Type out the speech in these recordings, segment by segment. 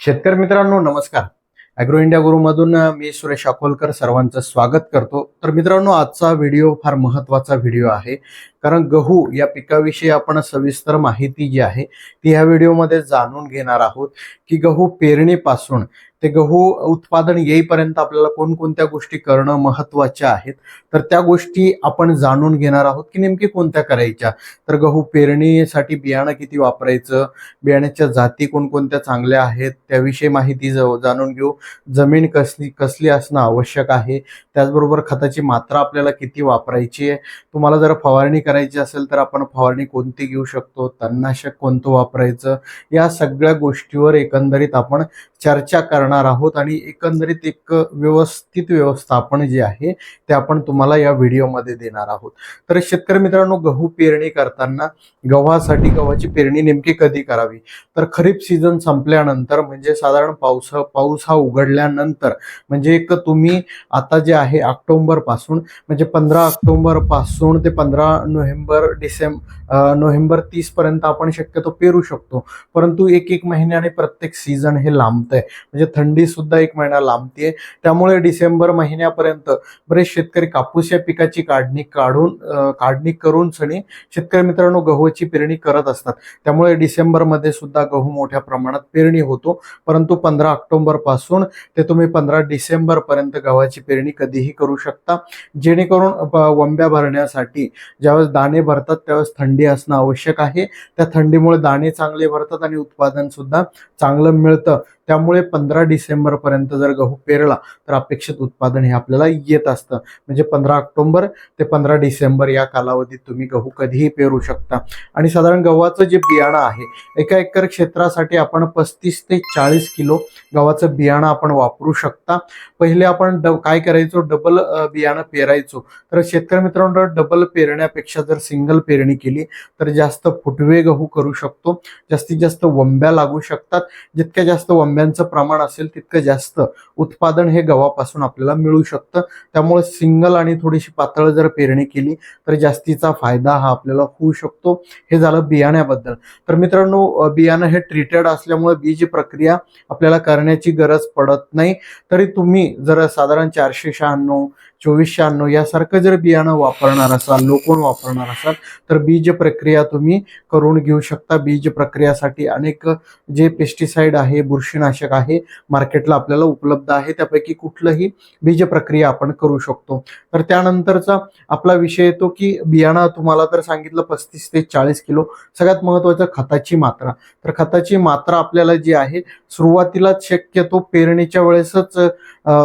शेतकरी मित्रांनो नमस्कार. अॅग्रो इंडिया गुरुमधून मी सुरेश अकोलकर सर्वांचं स्वागत करतो. तर मित्रांनो आजचा व्हिडिओ फार महत्त्वाचा व्हिडिओ आहे. कारण गहू या पिकाविषयी आपण सविस्तर माहिती जी आहे ती ह्या व्हिडिओमध्ये जाणून घेणार आहोत की गहू पेरणीपासून ते गहू उत्पादन येईपर्यंत आपल्याला कोणकोणत्या गोष्टी करणं महत्त्वाच्या आहेत तर त्या गोष्टी आपण जाणून घेणार आहोत की नेमकी कोणत्या करायच्या. तर गहू पेरणीसाठी बियाणं किती वापरायचं बियाण्याच्या जाती कोणकोणत्या चांगल्या आहेत त्याविषयी माहिती ज- जाणून घेऊ. जमीन कसली कसली असणं आवश्यक आहे त्याचबरोबर खताची मात्रा आपल्याला किती वापरायची आहे. तुम्हाला जर फवारणी करायची असेल तर आपण फवारणी कोणती घेऊ शकतो तणनाशक कोणतं वापरायचं या सगळ्या गोष्टीवर एकंदरीत आपण चर्चा करणार आहोत आणि एकंदरीत एक व्यवस्थित व्यवस्थापन जे आहे ते आपण तुम्हाला या व्हिडिओमध्ये देणार आहोत. तर शेतकरी मित्रांनो गहू पेरणी करताना गव्हासाठी गव्हाची पेरणी नेमकी कधी करावी? तर खरीप सीझन संपल्यानंतर म्हणजे साधारण पाऊस पाऊस हा उघडल्यानंतर म्हणजे एक तुम्ही आता जे आहे ऑक्टोबरपासून म्हणजे पंधरा ऑक्टोंबरपासून ते पंधरा नोव्हेंबर डिसेंबर नोव्हेंबर तीस पर्यंत आपण शक्यतो पेरू शकतो. परंतु एक एक महिन्याने प्रत्येक सीझन हे लांबतंय. म्हणजे थंडी सुद्धा एक महिना लांबतीये. त्यामुळे डिसेंबर महिन्यापर्यंत बरेच शेतकरी कापूस या पिकाची काढणी काढून काढणी करून सणी शेतकरी मित्रांनो गहूची पेरणी करत असतात. त्यामुळे डिसेंबरमध्ये सुद्धा गहू मोठ्या प्रमाणात पेरणी होतो. परंतु पंधरा ऑक्टोबरपासून ते तुम्ही पंधरा डिसेंबर पर्यंत गव्हाची पेरणी कधीही करू शकता. जेणेकरून वंब्या भरण्यासाठी ज्यावेळेस दाणे भरतात त्यावेळेस थंडी असणं आवश्यक आहे. त्या थंडीमुळे दाणे चांगले भरतात आणि उत्पादन सुद्धा चांगलं मिळतं. त्यामुळे पंधरा डिसेंबर पर्यंत जर गहू पेरला तर अपेक्षित उत्पादन हे आपल्याला येत असतं. म्हणजे पंधरा ऑक्टोबर ते पंधरा डिसेंबर या कालावधीत तुम्ही गहू कधीही पेरू शकता. आणि साधारण गव्हाचं जे बियाणं आहे एका एकर क्षेत्रासाठी आपण पस्तीस ते चाळीस किलो गव्हाचं बियाणं आपण वापरू शकता. पहिले आपण ड काय करायचो? डबल बियाणं पेरायचो. तर शेतकरी मित्रांनो डबल पेरण्यापेक्षा जर सिंगल पेरणी केली तर जास्त फुटवे गहू करू शकतो. जास्तीत जास्त वंब्या लागू शकतात. जितक्या जास्त आंब्यांचं प्रमाण असेल तितकं जास्त उत्पादन हे गव्हापासून आपल्याला मिळू शकतं. त्यामुळे सिंगल आणि थोडीशी पातळ जर पेरणी केली तर जास्तीचा फायदा हा आपल्याला होऊ शकतो. हे झालं बियाण्याबद्दल. तर मित्रांनो बियाणं हे ट्रीटेड असल्यामुळे बीज प्रक्रिया आपल्याला करण्याची गरज पडत नाही. तरी तुम्ही जर साधारण चारशे शहाण्णव चोवीस शहाण्णव यासारखं जर बियाणं वापरणार असाल लोकोण वापरणार असाल तर बीज प्रक्रिया तुम्ही करून घेऊ शकता. बीज प्रक्रियासाठी अनेक जे पेस्टिसाइड आहे बुरशीनाशक आहे मार्केटला आपल्याला उपलब्ध आहे त्यापैकी कुठलंही बीज प्रक्रिया आपण करू शकतो. तर त्यानंतरचा आपला विषय येतो की बियाणं तुम्हाला तर सांगितलं पस्तीस ते चाळीस किलो सगळ्यात महत्वाचं खताची मात्रा. तर खताची मात्रा आपल्याला जी आहे सुरुवातीलाच शक्यतो पेरणीच्या वेळेसच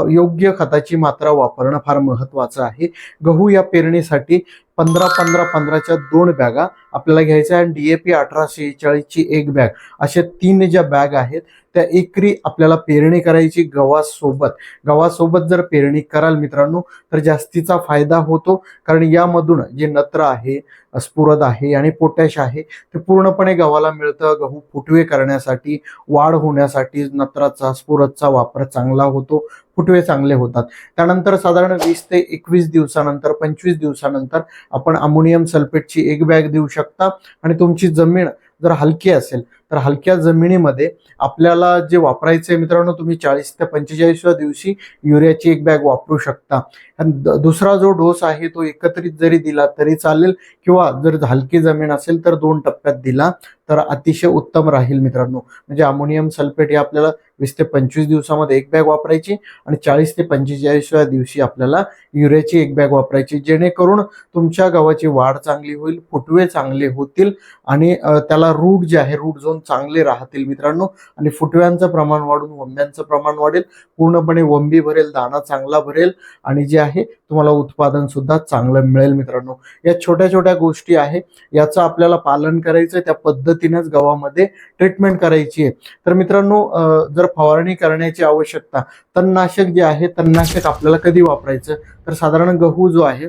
योग्य खताची मात्रा वापरणं फार महत्वाचं आहे. गहू या पेरणीसाठी पंधरा पंधरा पंधराच्या दोन बॅगा आपल्याला घ्यायच्या आणि डी ए अठराशे चाळीसची एक बॅग. अशा तीन ज्या बॅग आहेत त्या एकरी आपल्याला पेरणी करायची गव्हासोबत. गव्हासोबत जर पेरणी कराल मित्रांनो तर जास्तीचा फायदा होतो. कारण यामधून जे नत्र आहे स्फुरद आहे आणि पोटॅश आहे ते पूर्णपणे गव्हाला मिळतं. गहू फुटवे करण्यासाठी वाढ होण्यासाठी नत्राचा स्फुरदचा वापर चांगला होतो. फुटवे चांगले होतात. त्यानंतर साधारण वीस ते एकवीस दिवसानंतर पंचवीस दिवसानंतर आपण अमोनियम सल्फेटची एक बॅग देऊ शकता. आणि तुमची जमीन जर हलकी असेल तर हलक्या जमिनीमध्ये आपल्याला जे वापरायचे मित्रांनो तुम्ही चाळीस ते पंचेचाळीसव्या दिवशी युरियाची एक बॅग वापरू शकता. आणि दुसरा जो डोस आहे तो एकत्रित जरी दिला तरी चालेल किंवा जर हलकी जमीन असेल तर दोन टप्प्यात दिला तर अतिशय उत्तम राहील मित्रांनो. म्हणजे अमोनियम सल्फेट हे आपल्याला वीस ते पंचवीस दिवसामध्ये एक बॅग वापरायची आणि चाळीस ते पंचेचाळीसव्या दिवशी आपल्याला युरियाची एक बॅग वापरायची. जेणेकरून तुमच्या गव्हाची वाढ चांगली होईल फुटवे चांगले होतील आणि त्याला रूट जे आहे रूट झोन चांगले राहतील मित्रांनो. आणि फुटव्यांचं प्रमाण वाढून वंब्यांचं प्रमाण वाढेल. पूर्णपणे वंबी भरेल दाणा चांगला भरेल आणि जे आहे तुम्हाला उत्पादन सुद्धा चांगलं मिळेल मित्रांनो. या छोट्या छोट्या गोष्टी आहे. याचं आपल्याला पालन करायचं त्या पद्धतीनेच गव्हामध्ये ट्रीटमेंट करायची आहे. तर मित्रांनो जर फवारणी करण्याची आवश्यकता तणनाशक जे आहे तणनाशक आपल्याला कधी वापरायचं? तर साधारण गहू जो आहे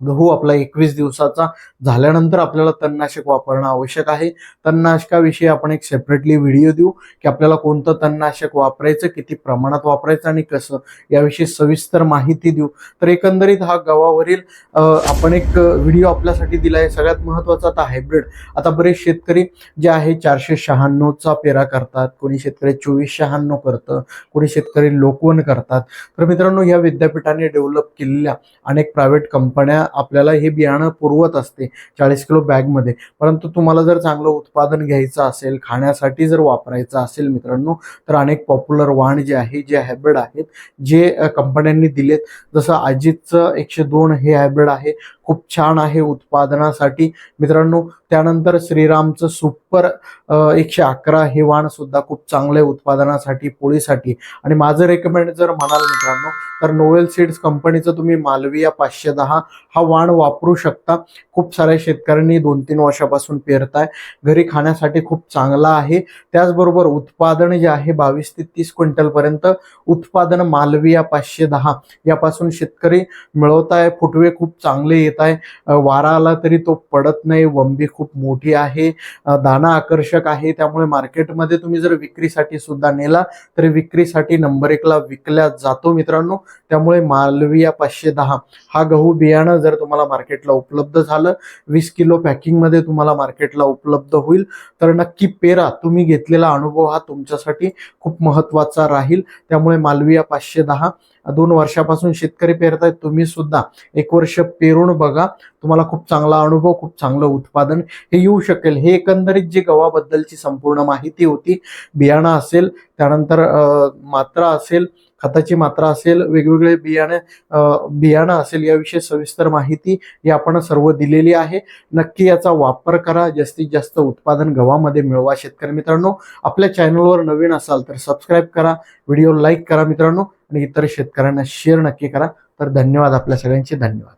गहू आपला एकवीस दिवसाचा झाल्यानंतर आपल्याला तणनाशक वापरणं आवश्यक आहे. तणनाशकाविषयी आपण एक सेपरेटली व्हिडिओ देऊ की आपल्याला कोणतं तणनाशक वापरायचं किती प्रमाणात वापरायचं आणि कसं याविषयी सविस्तर माहिती देऊ. तर एकंदरीत हा गव्हावरील आपण एक व्हिडिओ आपल्यासाठी दिला आहे सगळ्यात महत्त्वाचा आता हायब्रिड आता बरेच शेतकरी जे आहे चारशे शहाण्णवचा पेरा करतात. कोणी शेतकरी चोवीस शहाण्णव करतं. कोणी शेतकरी लोकवन करतात. तर मित्रांनो या विद्यापीठाने डेव्हलप केलेल्या अनेक प्रायव्हेट कंपन्या आपल्याला हे बियाणं पुरवत असते चाळीस किलो बॅगमध्ये. परंतु तुम्हाला जर चांगलं उत्पादन घ्यायचं असेल खाण्यासाठी जर वापरायचं असेल मित्रांनो तर अनेक पॉप्युलर वाण जे आहे जे हायब्रिड आहेत जे कंपन्यांनी दिलेत. जसं अजितचं एकशे दोन हे हायब्रिड आहे खूप छान आहे उत्पादनासाठी. मित्रांनो त्यानंतर श्रीरामचं सुपर एकशे अकरा हे वाण सुद्धा खूप चांगलं आहे उत्पादनासाठी पोळीसाठी. आणि माझं रेकमेंड जर म्हणाल मित्रांनो तर नोवेल सीड्स कंपनीचं तुम्ही मालविया पाचशे दहा हा वाण वापरू शकता. खूप साऱ्या शेतकऱ्यांनी दोन तीन वर्षापासून पेरताय. घरी खाण्यासाठी खूप चांगला आहे. त्याचबरोबर उत्पादन जे आहे बावीस ते तीस क्विंटलपर्यंत उत्पादन मालविया पाचशे दहा यापासून शेतकरी मिळवत आहे फुटवे खूप चांगले येत आहे. वारा आला तरी तो पडत नाही. वंबी खूप मोठी आहे. दाना आकर्षक आहे. त्यामुळे मार्केटमध्ये तुम्ही जर विक्रीसाठी सुद्धा नेला तर विक्रीसाठी नंबर एकला विकल्या जातो मित्रांनो. त्यामुळे मालविया पाचशे दहा. हा गहू बियाणं जर तुम्हाला मार्केटला उपलब्ध झालं वीस किलो पॅकिंगमध्ये तुम्हाला मार्केटला उपलब्ध होईल. तर नक्की पेरा. तुम्ही घेतलेला अनुभव हा तुमच्यासाठी खूप महत्त्वाचा राहील. त्यामुळे मालविया पाचशे दहा. दोन वर्षापासून शेतकरी पेरतायत तुम्ही सुद्धा एक वर्ष पेरून बघा. तुम्हाला खूप चांगला अनुभव खूप चांगलं उत्पादन हे येऊ शकेल. हे एकंदरीत जी गव्हाबद्दलची संपूर्ण माहिती होती बियाणं असेल त्यानंतर मात्रा असेल खताची मात्रा असेल वेगवेगळे बियाणे बियाणं असेल याविषयी सविस्तर माहिती ही आपण सर्व दिलेली आहे. नक्की याचा वापर करा. जास्तीत जास्त उत्पादन गव्हामध्ये मिळवा शेतकरी मित्रांनो. आपल्या चॅनलवर नवीन असाल तर सबस्क्राईब करा व्हिडिओ लाईक करा मित्रांनो आणि इतर शेतकऱ्यांना शेअर नक्की करा. तर धन्यवाद आपल्या सगळ्यांचे. धन्यवाद.